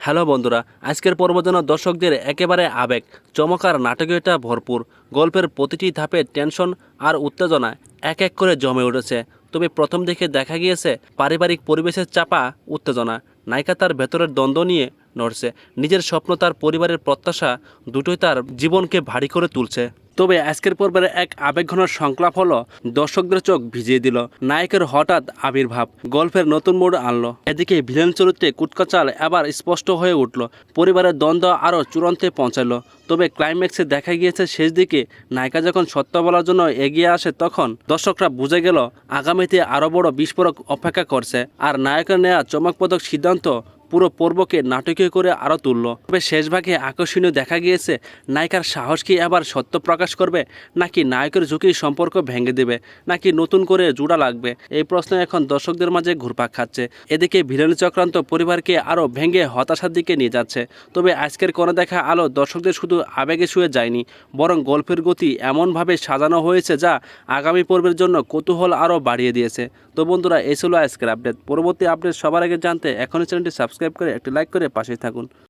Hello বন্ধুরা, আজকের পর্ব যেন দর্শকদের একেবারে আবেগ, চমকার নাটকীয়তা ভরপুর। গল্পের প্রতিটি ধাপে টেনশন আর উত্তেজনা এক এক করে জমে উঠেছে। তবে প্রথম দিকে দেখা গিয়েছে পারিবারিক পরিবেশের চাপা, উত্তেজনা। নায়িকা তার ভেতরের দ্বন্দ্ব নিয়ে নড়ছে। নিজের স্বপ্ন তার পরিবারের প্রত্যাশা দুটোই তার জীবনকে ভারী করে তুলছে। তবে আজকের পর্বের এক আবেগঘন সংলাপ হলো, দর্শকদের চোখ ভিজিয়ে দিল। নায়কের হঠাৎ আবির্ভাব, গল্পের নতুন মোড় আনলো। এদিকে ভিলেন চরিত্রে কুটকাচাল এবার স্পষ্ট হয়ে উঠল। পরিবারের দ্বন্দ্ব আরও চূড়ান্তে পৌঁছালো। তবে ক্লাইম্যাক্সে দেখা গিয়েছে শেষ দিকে, নায়িকা যখন সত্য বলার জন্য এগিয়ে আসে তখন দর্শকরা বুঝে গেল, আগামীতে আরও বড় বিস্ফোরক অপেক্ষা করছে। আর নায়কের নেওয়া চমকপ্রদক সিদ্ধান্ত পুরো পর্বকে নাটকীয় করে আরও তুলল। তবে শেষ ভাগে আকর্ষণীয় দেখা গিয়েছে, নায়িকার সাহস কি আবার সত্য প্রকাশ করবে, নাকি নায়কের ঝুঁকি সম্পর্ক ভেঙে দেবে, নাকি নতুন করে জোড়া লাগবে? এই প্রশ্ন এখন দর্শকদের মাঝে ঘুরপাক খাচ্ছে। এদিকে ভিলেন চক্রান্ত পরিবারকে আরও ভেঙে হতাশার দিকে নিয়ে যাচ্ছে। তবে আজকের কোনো দেখা আলো দর্শকদের শুধু আবেগে শুয়ে যায়নি, বরং গল্পের গতি এমনভাবে সাজানো হয়েছে যা আগামী পর্বের জন্য কৌতূহল আরও বাড়িয়ে দিয়েছে। তো বন্ধুরা, এই ছিল আজকের আপডেট। পরবর্তী আপডেট সবার আগে জানতে এখনই চ্যানেলটি সাবস্ক্রাইব করে একটি লাইক করে পাশে থাকুন।